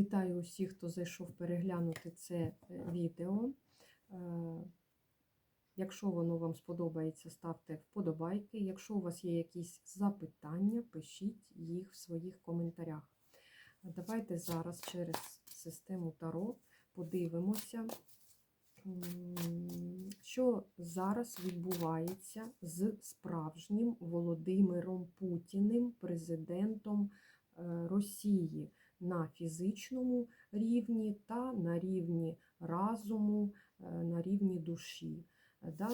Вітаю усіх, хто зайшов переглянути це е, відео. Е, Якщо воно вам сподобається, ставте вподобайки. Якщо у вас є якісь запитання, пишіть їх в своїх коментарях. Давайте зараз через систему Таро подивимося, що зараз відбувається з справжнім Володимиром Путіним, президентом е, Росії на фізичному рівні та на рівні разуму, е, на рівні душі. Е, Да?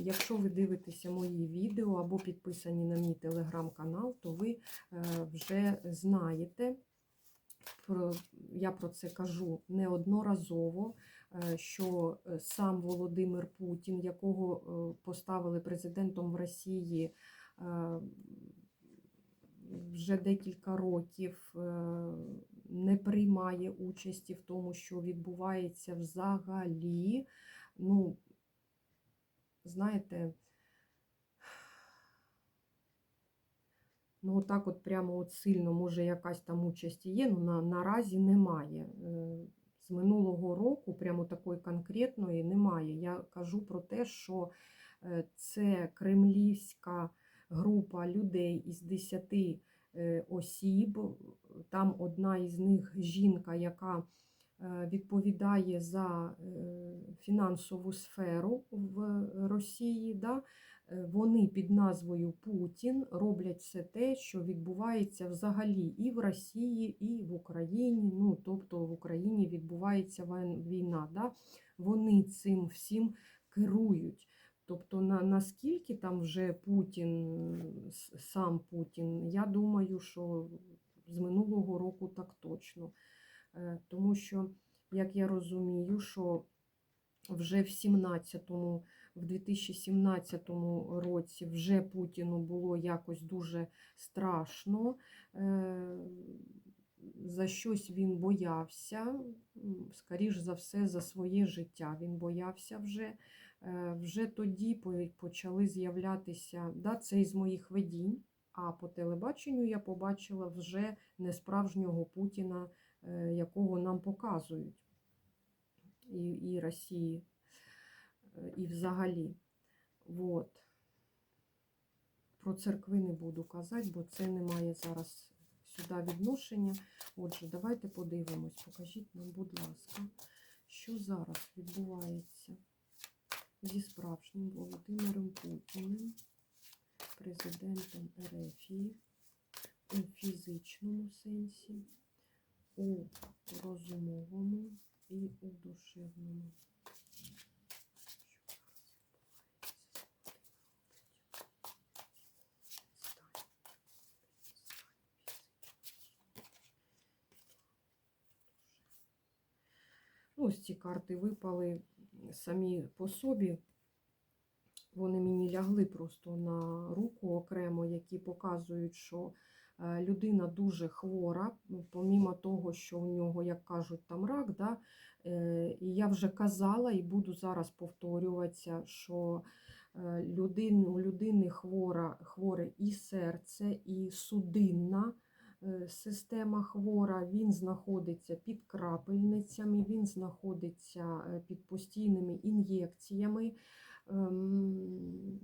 Якщо ви дивитеся мої відео або підписані на мій телеграм-канал, то ви е, вже знаєте, я про це кажу неодноразово, що сам Володимир Путін, якого поставили президентом в Росії вже декілька років, е, не приймає участі в тому, що відбувається взагалі. Ну, знаєте, ну отак от прямо от сильно, може, якась там участь є, ну на, наразі немає. Е, З минулого року прямо такої конкретної немає. Я кажу про те, що е, це кремлівська група людей із 10 е, осіб. Там одна із них жінка, яка е, відповідає за е, фінансову сферу в Росії. Да? Вони під назвою Путін роблять все те, що відбувається взагалі і в Росії, і в Україні. Ну, тобто в Україні відбувається війна. Да? Вони цим всім керують. Тобто, на, наскільки там вже Путін, сам Путін, я думаю, що з минулого року так точно. Е, Тому що, як я розумію, що вже в 17-му, в 2017 році вже Путіну було якось дуже страшно. Е, За щось він боявся, скоріш за все, за своє життя він боявся вже. Е, Вже тоді почали з'являтися, да, це із моїх видінь, а по телебаченню я побачила вже несправжнього Путіна, е, якого нам показують і, і Росії, е, і взагалі. Вот. Про церкви не буду казати, бо це не має зараз сюди відношення. Отже, давайте подивимось. Покажіть нам, будь ласка, що зараз відбувається зі справжнім Володимиром Путіним, президентом Ерефії, у фізичному сенсі, у розумовому і у душевному. Ось ці карти випали самі по собі. Вони мені лягли просто на руку окремо, які показують, що е, людина дуже хвора, ну, помімо того, що у нього, як кажуть, там рак. Да? Е, І я вже казала і буду зараз повторюватися, що е, людин, у людини хвора, хворе і серце, і судинна система хвора, він знаходиться під крапельницями, він знаходиться е, під постійними ін'єкціями. Ем,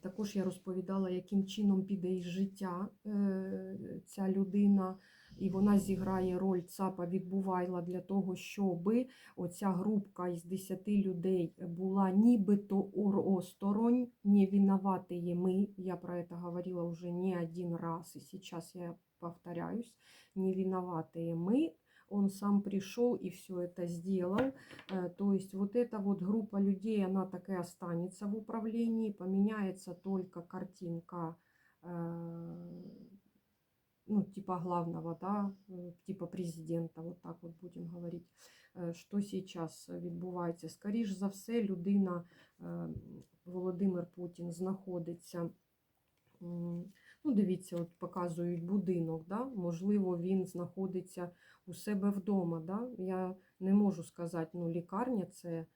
Також я розповідала, яким чином піде із життя е, ця людина, і вона зіграє роль ЦАПа відбувайла для того, щоб оця групка із 10 людей була нібито осторонь, не виноватые мы. Я про это говорила уже не один раз, и сейчас я повторяюсь, не виноватые мы. Он сам пришел и все это сделал. Э, То есть вот эта вот группа людей, она так и останется в управлении, поменяется только картинка, э, ну, типа главного, да, э, типа президента, вот так вот будем говорить, Э, що сейчас відбувається. Скоріш за все, людина, е, Володимир Путін, знаходиться. Ну, дивіться, от показують будинок, да? можливо, він знаходиться у себе вдома. Да? Я не можу сказати, ну, лікарня це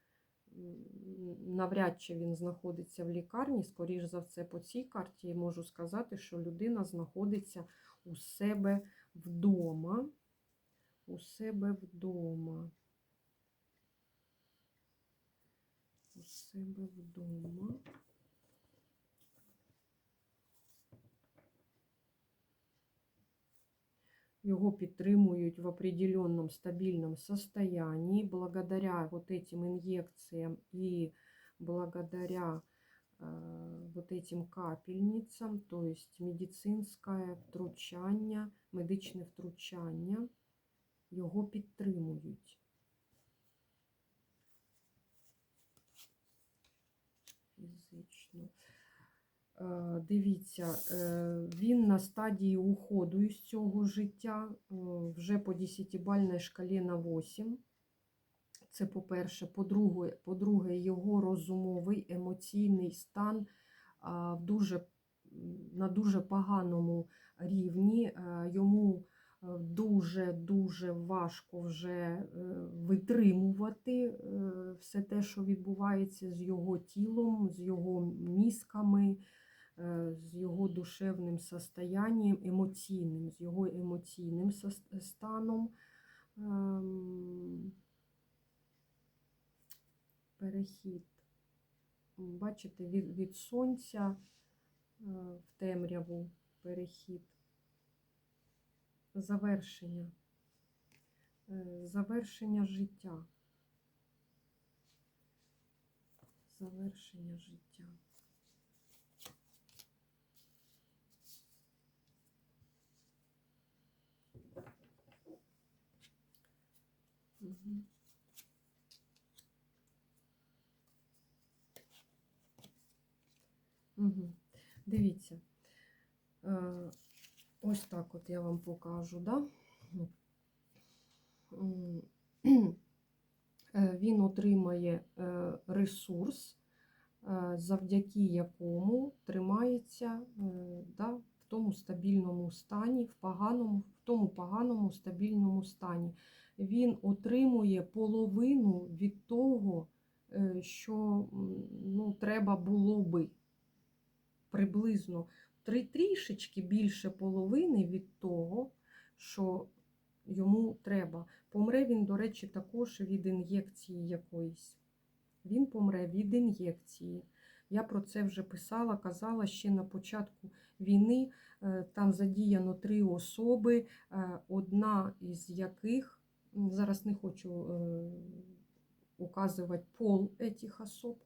навряд чи він знаходиться в лікарні. Скоріш за все, по цій карті можу сказати, що людина знаходиться у себе вдома. У себе вдома. У себе вдома. Его підтримують в определенном стабильном состоянии благодаря вот этим инъекциям и благодаря э, вот этим капельницям, то есть медицинське втручання, медичне втручання, його підтримують. Фізично. Е, Дивіться, е, він на стадії уходу із цього життя вже по 10-бальній шкалі на 8. Це по-перше. По-друге, по-друге, його розумовий емоційний стан в дуже, на дуже поганому рівні. Йому дуже-дуже важко вже е, витримувати е, все те, що відбувається з його тілом, з його мізками, е, з його душевним состоянням, емоційним, з його емоційним станом. Перехід. Бачите, від, від сонця е, в темряву перехід. Завершення. Е, Завершення життя. Завершення життя. Угу. Дивіться. Е, ось так от я вам покажу, да? Е, Він отримає е, ресурс, завдяки якому тримається да, в тому стабільному стані, в, поганому, в тому поганому стабільному стані. Він отримує половину від того, що ну, треба було би приблизно три трішечки більше половини від того, що йому треба. Помре він, до речі, також від ін'єкції якоїсь. Він помре від ін'єкції. Я про це вже писала, казала ще на початку війни. Е, Там задіяно три особи, е, одна із яких, зараз не хочу е, указувати пол цих особ,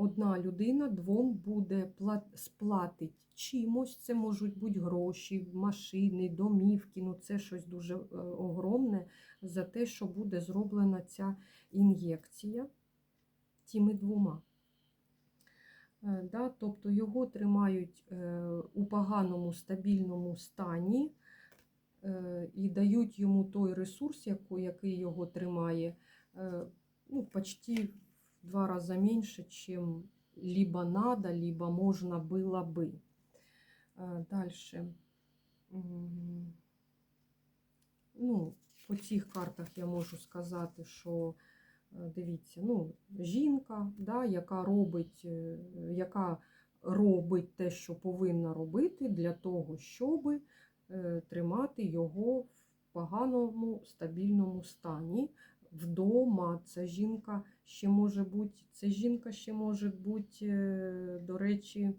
одна людина двом буде сплатить чимось. Це можуть бути гроші, машини, домівки. Ну це щось дуже е, огромне за те, що буде зроблена ця ін'єкція тими двома. Е, Да, тобто його тримають е, у поганому стабільному стані і дають йому той ресурс, який його тримає, ну, почти два рази менше, чим либо надо, либо можна було би. Далі. Ну, по цих картах я можу сказати, що е, дивіться, ну, жінка, да, яка робить, е, яка робить те, що повинна робити для того, щоб тримати його в поганому стабільному стані. Вдома ця жінка ще може бути, ця жінка ще може бути, е, до речі,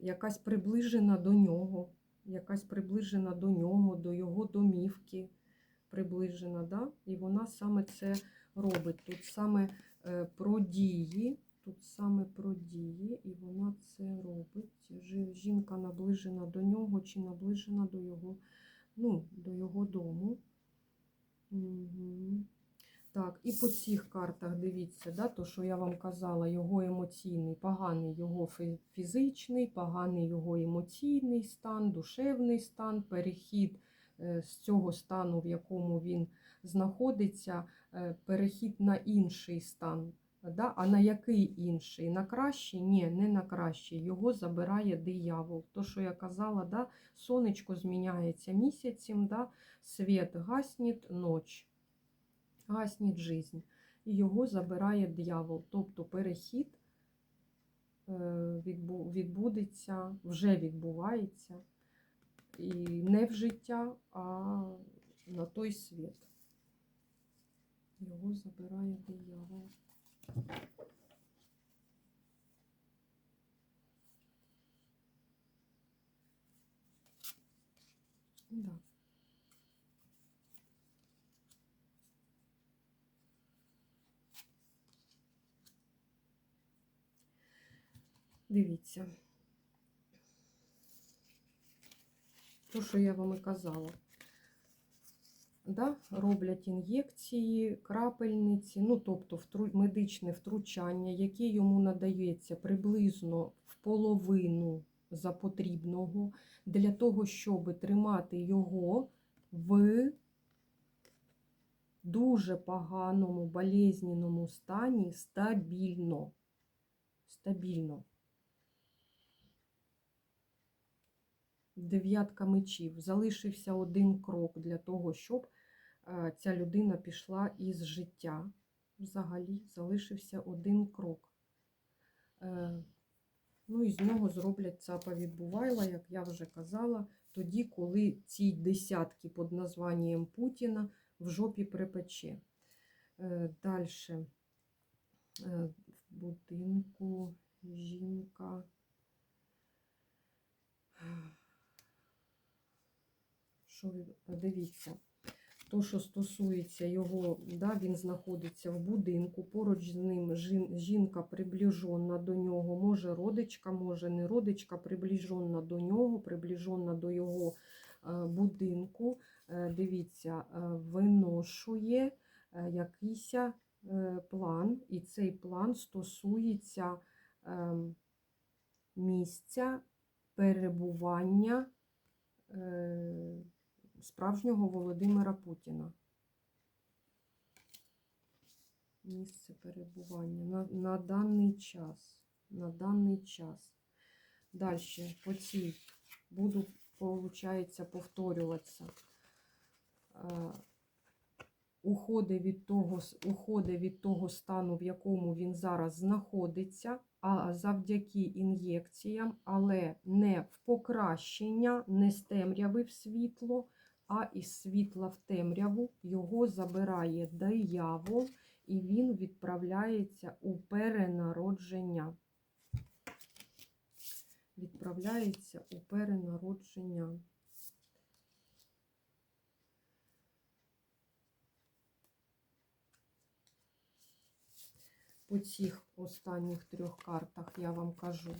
якась приближена до нього, якась приближена до нього, до його домівки приближена, да? і вона саме це робить. Тут саме е, про дії, тут саме про дії, і вона це робить. Жінка наближена до нього чи наближена до його, ну, до його дому. Так, і по цих картах дивіться, да, то, що я вам казала, його емоційний, поганий його фізичний, поганий його емоційний стан, душевний стан, перехід е, з цього стану, в якому він знаходиться, е, перехід на інший стан. Да? А на який інший? На кращий? Ні, не на кращий. Його забирає диявол. То, що я казала, да? сонечко зміняється місяцем, да? світ гаснет, ноч, гаснет жизнь. І його забирає диявол. Тобто перехід е, відбудеться, вже відбувається. І не в життя, а на той світ. Його забирає диявол. Да. Дивіться. То, що я вам і казала. Да? Роблять ін'єкції, крапельниці, ну, тобто втру... медичне втручання, яке йому надається приблизно в половину за потрібного, для того, щоб тримати його в дуже поганому, болезненому стані стабільно. Стабільно. Дев'ятка мечів. Залишився один крок для того, щоб ця людина пішла із життя. Взагалі залишився один крок. Е, Ну і з нього зроблять цапа відбувайла, як я вже казала, тоді, коли ці десятки під названням Путіна в жопі припече. Далі в будинку жінка. Що дивіться, то, що стосується його, да, він знаходиться в будинку, поруч з ним жінка приближена до нього, може родичка, може не родичка, приближена до нього, приближена до його е, будинку. Е, Дивіться, е, виношує якийсь план, і цей план стосується ем, місця перебування справжнього Володимира Путіна. Місце перебування на, на даний час. На даний час. Далі по цій буду, виходить, повторюватися. Е, Уходи від, того, уходи від того стану, в якому він зараз знаходиться, а завдяки ін'єкціям, але не в покращення, не з темряви в світло, а із світла в темряву його забирає диявол, і він відправляється у перенародження. Відправляється у перенародження. По цих останніх трьох картах я вам кажу,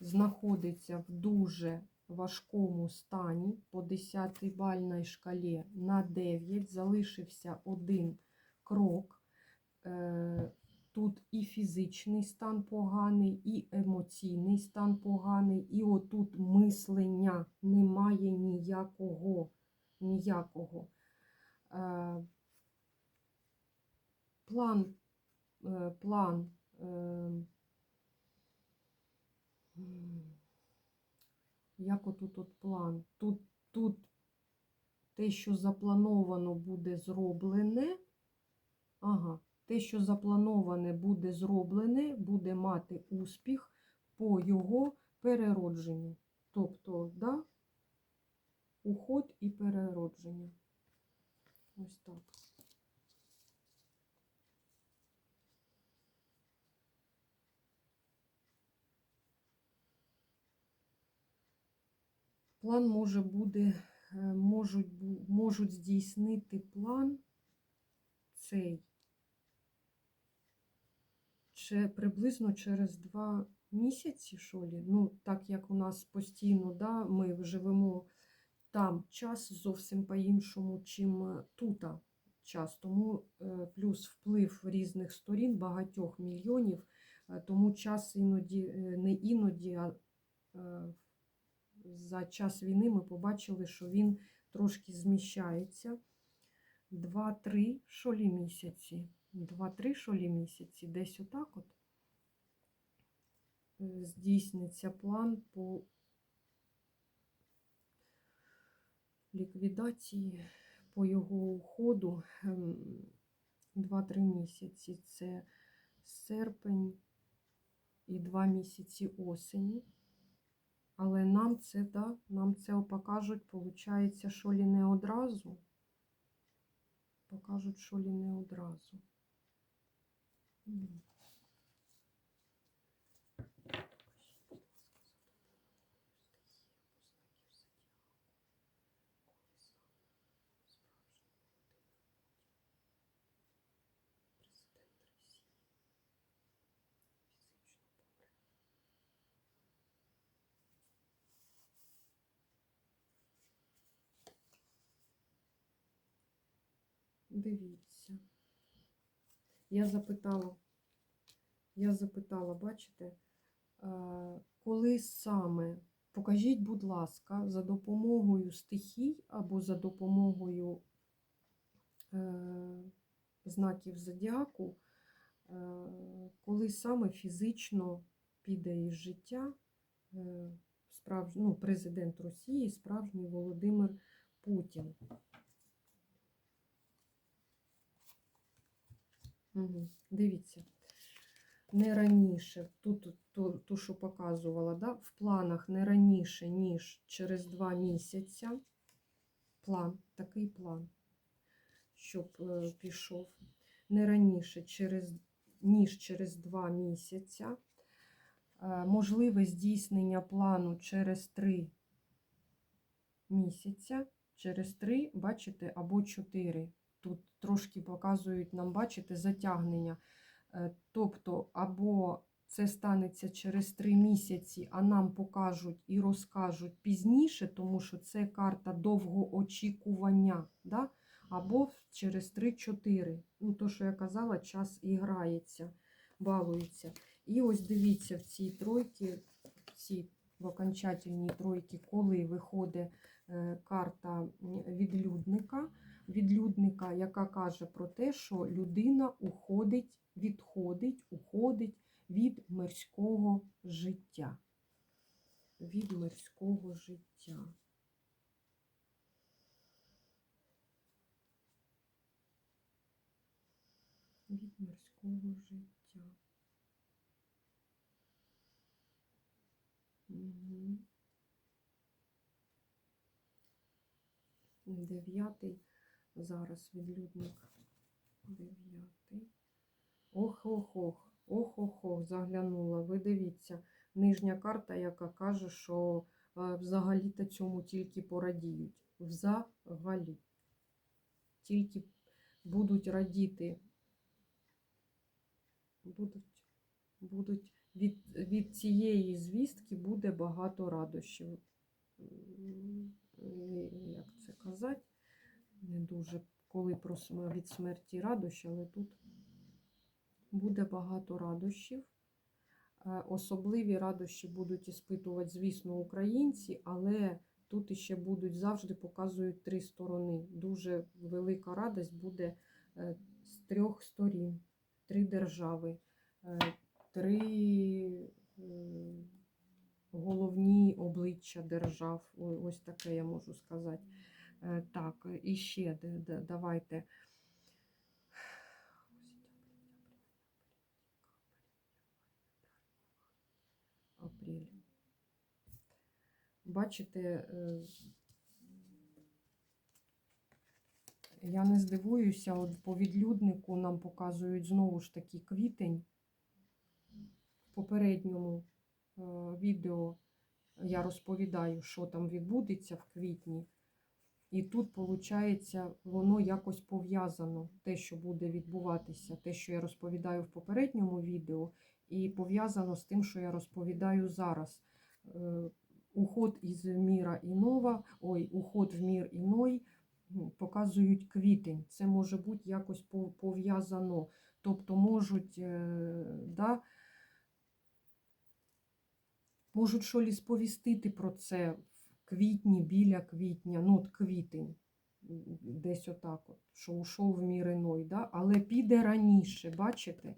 знаходиться в дуже важкому стані по 10 бальній шкалі на 9, залишився один крок. Е, Тут і фізичний стан поганий, і емоційний стан поганий, і отут мислення немає ніякого. ніякого. Е, План, е, план. Як отут от план? Тут, тут те, що заплановано, буде зроблене. Ага, те, що заплановане буде зроблене, буде мати успіх по його переродженню. Тобто, да, уход і переродження. Ось так. План може буде, е, можуть, можуть здійснити план цей ще приблизно через два місяці, що лі. Ну, так як у нас постійно, да, ми живемо там час зовсім по-іншому, чим е, тут час. Тому е, плюс вплив різних сторін, багатьох мільйонів, тому час іноді, не іноді, а за час війни ми побачили, що він трошки зміщається. 2-3 шолі місяці. 2-3 шолі місяці. Десь отак от е, здійсниться план по ліквідації, по його уходу. Ем, 2-3 місяці. Це серпень і два місяці осені. Але нам це, да, нам це покажуть, виходить, що лі не одразу. Покажуть, що лі не одразу. Дивіться. Я запитала, я запитала, бачите, е, коли саме, покажіть, будь ласка, за допомогою стихій або за допомогою е, знаків зодіаку, е, коли саме фізично піде із життя справж... ну, президент Росії, справжній Володимир Путін. Угу. Дивіться, не раніше, тут ту, ту, що показувала, да? в планах не раніше, ніж через два місяці. План, такий план, щоб е, пішов. Не раніше, через, ніж через два місяці. Е, можливе здійснення плану через три місяця, через три, бачите, або чотири тут трошки показують нам, бачите, затягнення. Е, Тобто, або це станеться через три місяці, а нам покажуть і розкажуть пізніше, тому що це карта довгоочікування, да? або через 3-4. Ну, то, що я казала, час і грається, балується. І ось дивіться, в цій тройці, в цій в окончательній тройці, коли виходить е, карта відлюдника відлюдника, яка каже про те, що людина уходить, відходить, уходить від мирського життя. Від мирського життя. Від мирського життя. Угу. Дев'ятий. Зараз відлюдник дев'ятий. Ох-ох-ох, ох-ох-ох, заглянула. Ви дивіться, нижня карта, яка каже, що е, взагалі-то цьому тільки порадіють. Взагалі. Тільки будуть радіти. Будуть, будуть від, від цієї звістки буде багато радощів. Як це казати? Не дуже коли від смерті радощі, але тут буде багато радощів. Е, особливі радощі будуть іспитувати, звісно, українці, але тут іще будуть завжди показують три сторони. Дуже велика радость буде е, з трьох сторін, три держави, е, три головні обличчя держав. Ось таке я можу сказати. Е, так, і ще давайте. Апрель. Бачите, я не здивуюся, от по відлюднику нам показують знову ж таки квітень. В попередньому е, відео я розповідаю, що там відбудеться в квітні. І тут, виходить, воно якось пов'язано, те, що буде відбуватися, те, що я розповідаю в попередньому відео, і пов'язано з тим, що я розповідаю зараз. Е, уход із міра іного, ой, уход в мір іной показують квітень. Це може бути якось пов'язано. Тобто можуть, е, да, можуть щось сповістити про це квітні, біля квітня, ну от квітень, десь отак, от, що ушов в іной, да? але піде раніше, бачите?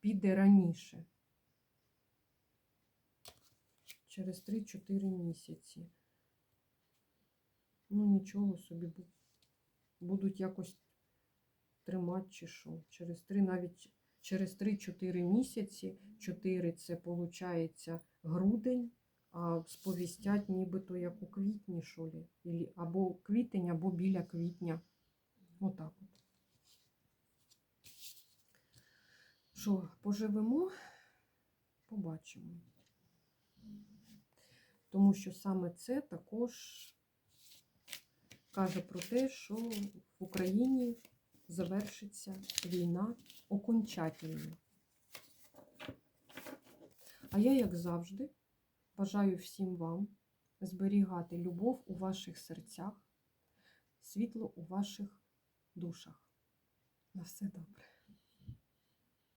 Піде раніше. Через 3-4 місяці. Ну, нічого собі будуть якось тримати чи що. Через 3 навіть через 3-4 місяці, 4 це виходить грудень, сповістять нібито як у квітні, що лі, або квітень, або біля квітня. Отак от. Що, поживемо, побачимо. Тому що саме це також каже про те, що в Україні завершиться війна окончательно. А я, як завжди, бажаю всім вам зберігати любов у ваших серцях, світло у ваших душах. На все добре.